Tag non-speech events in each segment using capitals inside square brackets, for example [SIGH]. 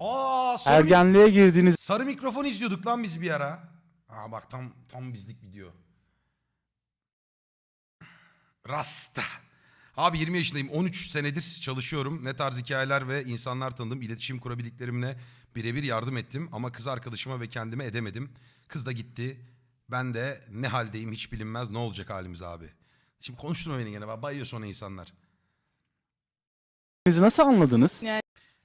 Aa sarı, Ergenliğe girdiğiniz sarı mikrofon izliyorduk lan biz bir ara. Aa bak tam tam bizlik video. Rasta. Abi 20 yaşındayım. 13 senedir çalışıyorum. Ne tarz hikayeler ve insanlar tanıdım. İletişim kurabildiklerimle birebir yardım ettim. Ama kız arkadaşıma ve kendime edemedim. Kız da gitti. Ben de ne haldeyim hiç bilinmez. Ne olacak halimiz abi? Şimdi konuşturma beni gene. Bak bayıyor sonra insanlar. nasıl anladınız?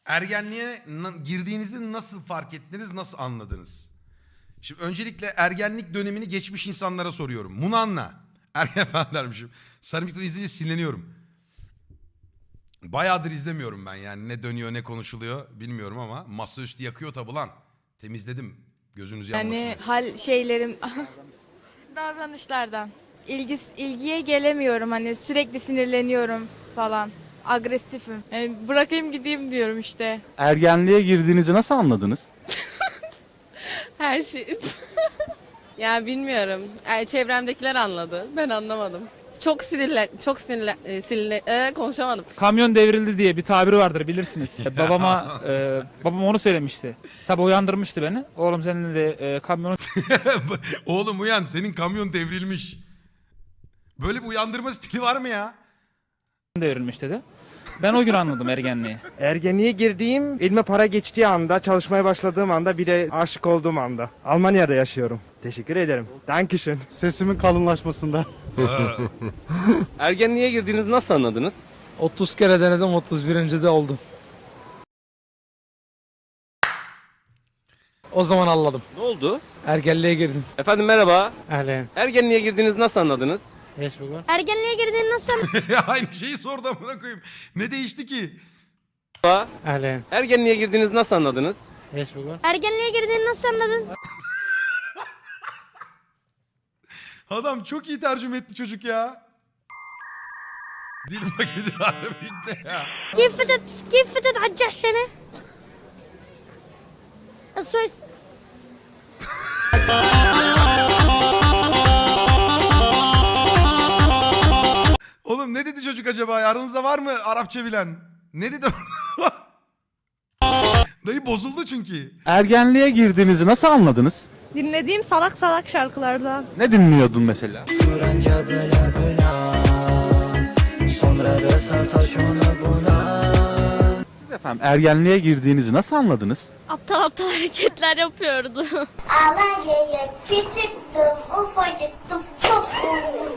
Ergenliğe girdiğinizi nasıl fark ettiniz, nasıl anladınız? Şimdi öncelikle ergenlik dönemini geçmiş insanlara soruyorum. Bunu anla. [LAUGHS] Ergen falan dermişim. Sarı Mikro izleyince sinirleniyorum. Bayağıdır izlemiyorum ben yani. Ne dönüyor ne konuşuluyor bilmiyorum ama masaüstü yakıyor tabi lan. Temizledim. Gözünüz yanmasın. Yani hal şeylerim [LAUGHS] davranışlardan. İlgi, ilgiye gelemiyorum hani sürekli sinirleniyorum falan. Agresifim. Yani bırakayım gideyim diyorum işte. Ergenliğe girdiğinizi nasıl anladınız? [LAUGHS] Her şey. [LAUGHS] yani bilmiyorum. E, Çevremdekiler anladı. Ben anlamadım. Çok sinirle, çok sinirle, e, sinirle, e, konuşamadım. Kamyon devrildi diye bir tabiri vardır bilirsiniz. [LAUGHS] Babama e, babam onu söylemişti. Sabah uyandırmıştı beni. Oğlum senin de e, kamyonun Oğlum uyan senin kamyon devrilmiş. Böyle bir uyandırma stili var mı ya? devrilmiş dedi. Ben o gün anladım ergenliği. Ergenliğe girdiğim, elime para geçtiği anda, çalışmaya başladığım anda, bir de aşık olduğum anda. Almanya'da yaşıyorum. Teşekkür ederim. Dankeschön. Sesimin kalınlaşmasında. [LAUGHS] Ergenliğe girdiğinizi nasıl anladınız? 30 kere denedim 31. de oldum. O zaman anladım. Ne oldu? Ergenliğe girdim. Efendim merhaba. Ahlen. Ergenliğe girdiğinizi nasıl anladınız? Eş bu Ergenliğe girdiğin [LAUGHS] nasıl Aynı şeyi sordu amına koyayım. Ne değişti ki? Merhaba. Ahlen. Ergenliğe girdiğinizi nasıl anladınız? Eş bu Ergenliğe girdiğini nasıl anladın? [LAUGHS] Adam çok iyi tercüme etti çocuk ya. Dil paketi harbiden ya. كيف فتت كيف فتت على الجحشنة؟ السويس ne dedi çocuk acaba? Aranızda var mı Arapça bilen? Ne dedi? [LAUGHS] Dayı bozuldu çünkü. Ergenliğe girdiğinizi nasıl anladınız? Dinlediğim salak salak şarkılardan. Ne dinliyordun mesela? Siz efendim ergenliğe girdiğinizi nasıl anladınız? Aptal aptal hareketler yapıyordu. Alanya'ya küçüktüm, ufacıktım, çok ufacıktım.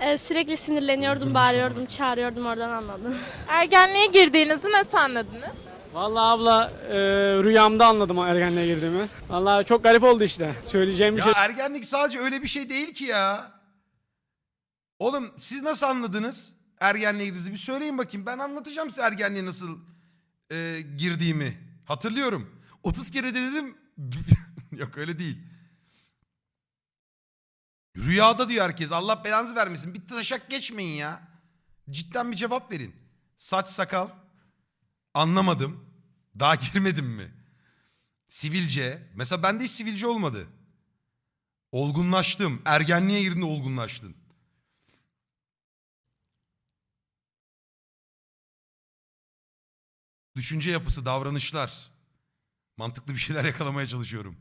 Ee, sürekli sinirleniyordum, bağırıyordum, çağırıyordum oradan anladım. Ergenliğe girdiğinizi nasıl anladınız? Vallahi abla e, rüyamda anladım o ergenliğe girdiğimi. Vallahi çok garip oldu işte. Söyleyeceğim bir Ya şey ergenlik sadece öyle bir şey değil ki ya. Oğlum siz nasıl anladınız ergenliğe girdiğinizi? Bir söyleyin bakayım. Ben anlatacağım size ergenliğe nasıl e, girdiğimi. Hatırlıyorum. 30 kere de dedim. [LAUGHS] Yok öyle değil. Rüyada diyor herkes. Allah belanızı vermesin. Bir taşak geçmeyin ya. Cidden bir cevap verin. Saç sakal. Anlamadım. Daha [LAUGHS] girmedim mi? Sivilce. Mesela bende hiç sivilce olmadı. Olgunlaştım. Ergenliğe girdiğinde olgunlaştın. Düşünce yapısı, davranışlar. Mantıklı bir şeyler yakalamaya çalışıyorum.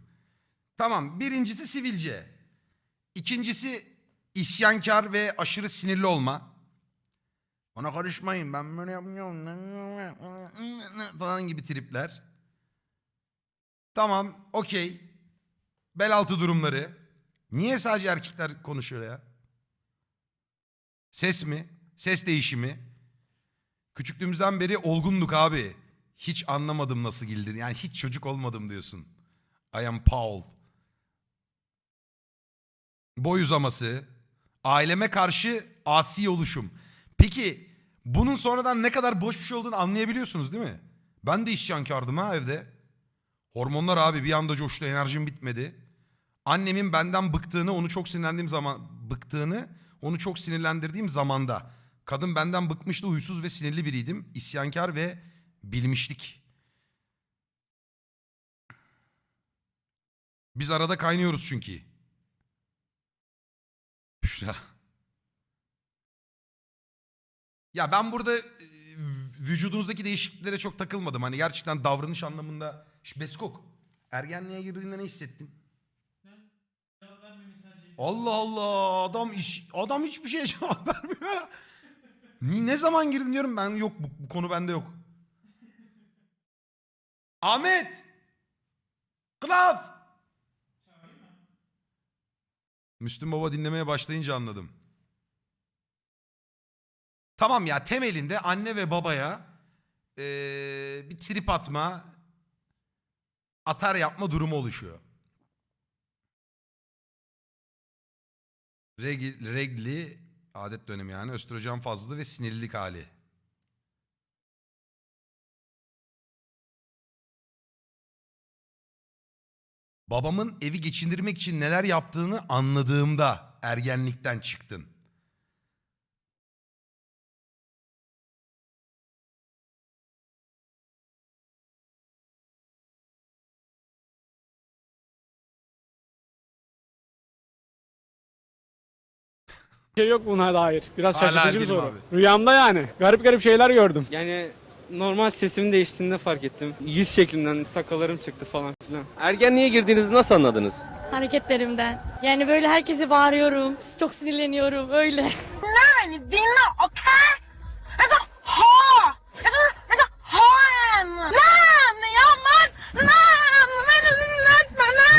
Tamam, birincisi sivilce. İkincisi isyankar ve aşırı sinirli olma. Ona karışmayın ben böyle yapmıyorum falan gibi tripler. Tamam, okey. Bel altı durumları. Niye sadece erkekler konuşuyor ya? Ses mi? Ses değişimi. Küçüklüğümüzden beri olgunduk abi. Hiç anlamadım nasıl gildir. Yani hiç çocuk olmadım diyorsun. I am Paul. Boy uzaması. Aileme karşı asi oluşum. Peki bunun sonradan ne kadar boş bir şey olduğunu anlayabiliyorsunuz değil mi? Ben de isyankardım ha evde. Hormonlar abi bir anda coştu enerjim bitmedi. Annemin benden bıktığını onu çok sinirlendiğim zaman bıktığını onu çok sinirlendirdiğim zamanda. Kadın benden bıkmıştı huysuz ve sinirli biriydim. İsyankar ve bilmişlik. Biz arada kaynıyoruz çünkü. Büşra. Ya ben burada e, vücudunuzdaki değişikliklere çok takılmadım. Hani gerçekten davranış anlamında. Şş, Beskok. Ergenliğe girdiğinde ne hissettin? Allah Allah adam iş adam hiçbir şeye [LAUGHS] cevap vermiyor ne zaman girdin diyorum ben yok bu, bu konu bende yok. Ahmet. Kılaf. Müslüm Baba dinlemeye başlayınca anladım. Tamam ya temelinde anne ve babaya eee, bir trip atma, atar yapma durumu oluşuyor. Regl, regli adet dönemi yani östrojen fazlalığı ve sinirlilik hali. Babamın evi geçindirmek için neler yaptığını anladığımda ergenlikten çıktın. şey yok buna dair. Biraz Hala şaşırtıcı bir değilim soru. abi. Rüyamda yani. Garip garip şeyler gördüm. Yani normal sesimin değiştiğini fark ettim. Yüz şeklimden sakallarım çıktı falan filan. Ergenliğe girdiğinizi nasıl anladınız? Hareketlerimden. Yani böyle herkese bağırıyorum. Çok sinirleniyorum öyle.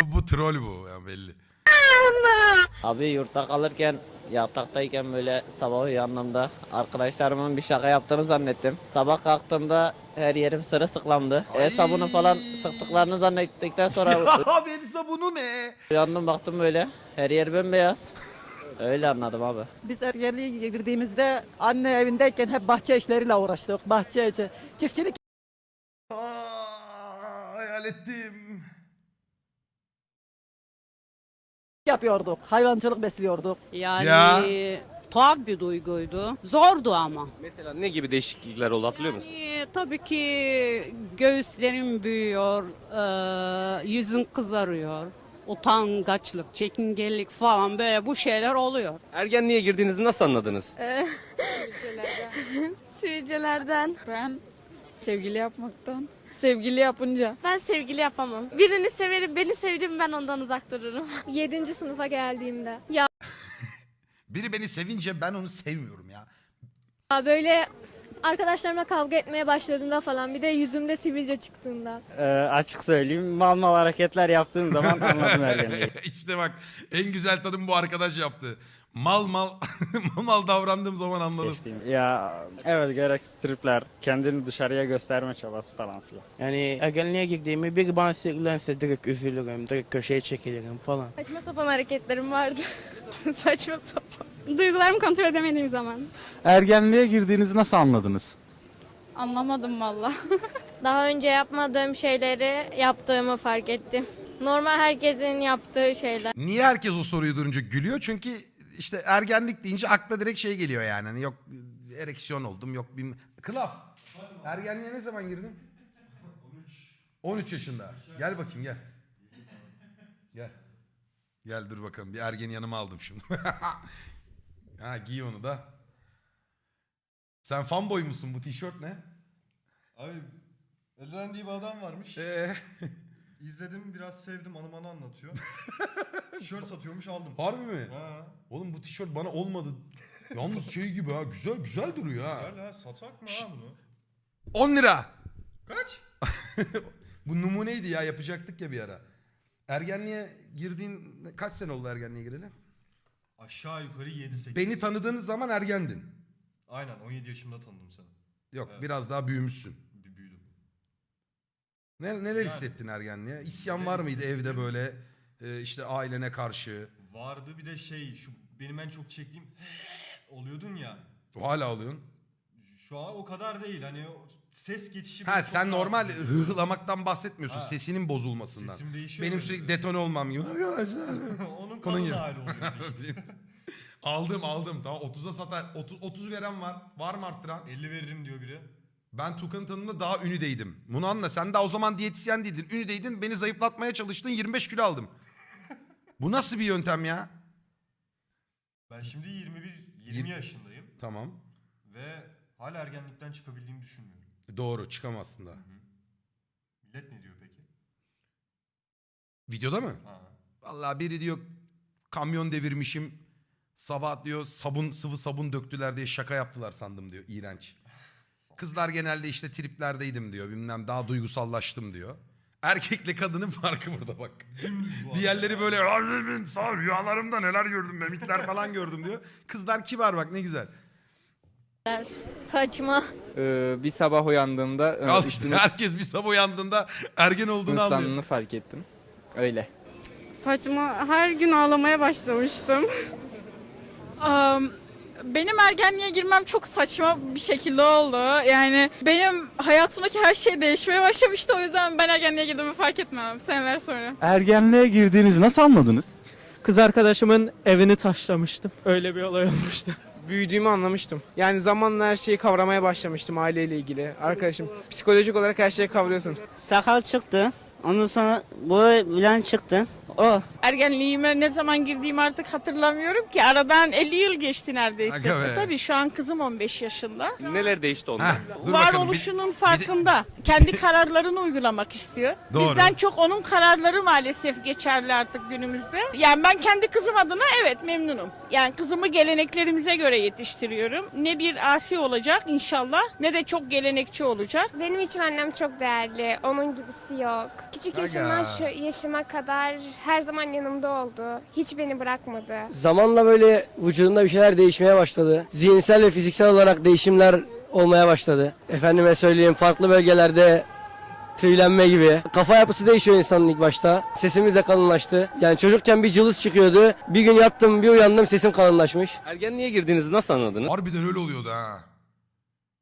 Bu, bu troll bu yani belli. Abi yurtta kalırken yataktayken böyle sabah uyandığımda arkadaşlarımın bir şaka yaptığını zannettim. Sabah kalktığımda her yerim sırılsıklamdı. El sabunu falan sıktıklarını zannettikten sonra [LAUGHS] Abi Elisa bunu ne? uyandım baktım böyle her yer bembeyaz. Öyle anladım abi. Biz ergenliğe girdiğimizde anne evindeyken hep bahçe işleriyle uğraştık. Bahçe, çiftçilik Aa, hayal ettim. Yapıyorduk. Hayvancılık besliyorduk. Yani Ya. tuhaf bir duyguydu. Zordu ama. Mesela ne gibi değişiklikler oldu hatırlıyor musun? tabii ki göğüslerim büyüyor, yüzün kızarıyor. Utangaçlık, çekingenlik falan böyle bu şeyler oluyor. Ergenliğe girdiğinizi nasıl anladınız? [LAUGHS] Sivilcelerden. Ben sevgili yapmaktan. Sevgili yapınca. Ben sevgili yapamam. Birini severim, beni sevdim ben ondan uzak dururum. [LAUGHS] 7. sınıfa geldiğimde. Ya [LAUGHS] Biri beni sevince ben onu sevmiyorum ya. böyle arkadaşlarımla kavga etmeye başladığımda falan bir de yüzümde sivilce çıktığında. Ee, açık söyleyeyim mal mal hareketler yaptığın zaman [LAUGHS] anladım ergenliği. işte bak en güzel tadım bu arkadaş yaptı. Mal [LAUGHS] mal mal davrandığım zaman anladım. Geçtiğim. Ya evet gereksiz tripler, kendini dışarıya gösterme çabası falan filan. Yani ergenliğe girdiğimi bir bana sinirlense direkt üzülürüm, direkt köşeye çekilirim falan. Saçma sapan hareketlerim vardı. [LAUGHS] Saçma sapan. Duygularımı kontrol edemediğim zaman. Ergenliğe girdiğinizi nasıl anladınız? Anlamadım valla. [LAUGHS] Daha önce yapmadığım şeyleri yaptığımı fark ettim. Normal herkesin yaptığı şeyler. Niye herkes o soruyu durunca gülüyor? Çünkü işte ergenlik deyince akla direkt şey geliyor yani. Hani yok ereksiyon oldum yok bir... Kılaf. Ergenliğe ne zaman girdin? 13. 13 yaşında. Gel bakayım gel. Gel. Gel dur bakalım bir ergeni yanıma aldım şimdi. [LAUGHS] ha giy onu da. Sen fanboy musun bu tişört ne? Abi Elren diye bir adam varmış. Ee, [LAUGHS] İzledim biraz sevdim anı bana anlatıyor. [LAUGHS] Tişört satıyormuş aldım. harbi mi? Ha, Oğlum bu tişört bana olmadı. Yalnız şey gibi ha güzel güzel duruyor ha. güzel ha satak mı ha bunu? 10 lira. Kaç? [LAUGHS] Bu numuneydi ya yapacaktık ya bir ara. Ergenliğe girdiğin kaç sene oldu ergenliğe gireli? Aşağı yukarı 7-8. Beni tanıdığınız zaman ergendin. Aynen 17 yaşımda tanıdım seni. Yok Evet. biraz daha büyümüşsün. Ne, neler Yani- hissettin ergenliğe? İsyan Neler var mıydı hissettim? evde böyle e, işte ailene karşı? Vardı bir de şey şu benim en çok çektiğim [LAUGHS] oluyordun ya. Hala alıyorsun. Şu an o kadar değil hani o ses geçişi Ha beni çok sen normal rahatsız ediyor. hıhlamaktan bahsetmiyorsun. Ha. Sesinin bozulmasından. Sesim değişiyor Benim sürekli detone olmam gibi. Arkadaşlar. [LAUGHS] Onun gibi. kalın hali oluyordu işte. [LAUGHS] aldım aldım. Tamam 30'a satar. 30, 30 veren var. Var mı arttıran? 50 veririm diyor biri. Ben Tukan'ın tanımında daha ünüdeydim. Bunu anla. Sen daha o zaman diyetisyen değildin. Ünüdeydin. Beni zayıflatmaya çalıştın. 25 kilo aldım. Bu nasıl bir yöntem ya? Ben şimdi 21 20 yaşındayım Tamam. ve Hala ergenlikten çıkabildiğimi düşünmüyorum. Doğru çıkamazsın da. Millet ne diyor peki? Videoda mı? Ha. Vallahi biri diyor kamyon devirmişim. Sabah diyor sabun sıvı sabun döktüler diye şaka yaptılar sandım diyor. İğrenç. Kızlar genelde işte triplerdeydim diyor. Bilmem daha duygusallaştım diyor. Erkekle kadının farkı burada bak. Diğerleri böyle "Rabbim, sağ ol, rüyalarımda neler gördüm memikler falan gördüm diyor. Kızlar kibar bak ne güzel. Saçma. Ee, bir sabah uyandığımda e, Al işte herkes bir sabah uyandığında ergen olduğunu anlıyor. fark ettim. Öyle. Saçma. Her gün ağlamaya başlamıştım. Benim ergenliğe girmem çok saçma bir şekilde oldu. Yani benim hayatımdaki her şey değişmeye başlamıştı. O yüzden ben ergenliğe girdiğimi fark etmem seneler sonra. Ergenliğe girdiğinizi nasıl anladınız? Kız arkadaşımın evini taşlamıştım. Öyle bir olay olmuştu. Büyüdüğümü anlamıştım. Yani zamanla her şeyi kavramaya başlamıştım aileyle ilgili. Arkadaşım psikolojik olarak her şeyi kavruyorsun. Sakal çıktı. Ondan sonra boy bilen çıktı. O. Ergenliğime ne zaman girdiğimi artık hatırlamıyorum ki. Aradan 50 yıl geçti neredeyse. Aga be. Tabii şu an kızım 15 yaşında. Neler değişti onda? Heh, dur bakalım. Bir- Varoluşunun farkında. Kendi kararlarını uygulamak istiyor. [LAUGHS] Doğru. Bizden çok onun kararları maalesef geçerli artık günümüzde. Yani ben kendi kızım adına evet memnunum. Yani kızımı geleneklerimize göre yetiştiriyorum. Ne bir asi olacak inşallah ne de çok gelenekçi olacak. Benim için annem çok değerli. Onun gibisi yok. Küçük yaşımdan şu yaşıma kadar her zaman yanımda oldu. Hiç beni bırakmadı. Zamanla böyle vücudunda bir şeyler değişmeye başladı. Zihinsel ve fiziksel olarak değişimler olmaya başladı. Efendime söyleyeyim farklı bölgelerde tüylenme gibi. Kafa yapısı değişiyor insanın ilk başta. Sesimiz de kalınlaştı. Yani çocukken bir cılız çıkıyordu. Bir gün yattım bir uyandım sesim kalınlaşmış. Ergenliğe girdiğinizi nasıl anladınız? Harbiden öyle oluyordu ha.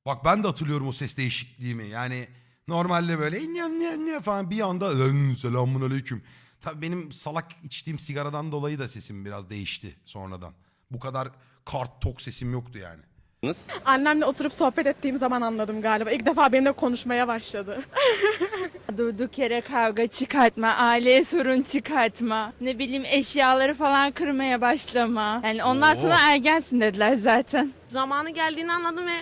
Bak ben de hatırlıyorum o ses değişikliğimi. Yani normalde böyle ne ne ne falan bir anda "Lan, selamun aleyküm. Tabii benim salak içtiğim sigaradan dolayı da sesim biraz değişti sonradan. Bu kadar kart tok sesim yoktu yani. Annemle oturup sohbet ettiğim zaman anladım galiba. İlk defa benimle konuşmaya başladı. [LAUGHS] Durduk yere kavga çıkartma, aileye sorun çıkartma, ne bileyim eşyaları falan kırmaya başlama. Yani ondan Oo. sonra ergensin dediler zaten. Zamanı geldiğini anladım ve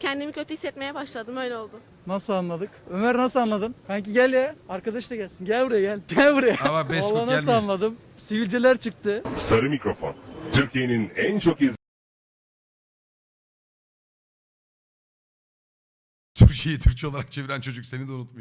kendimi kötü hissetmeye başladım. Öyle oldu. Nasıl anladık? Ömer nasıl anladın? Kanki gel ya. Arkadaş da gelsin. Gel buraya gel. [LAUGHS] Gel buraya. Ama Facebook Vallahi nasıl gelmiyor. anladım? Sivilceler çıktı. Sarı Mikrofon. Türkiye'nin en çok Türkçeyi Türkçe olarak çeviren çocuk seni de unutmayacak.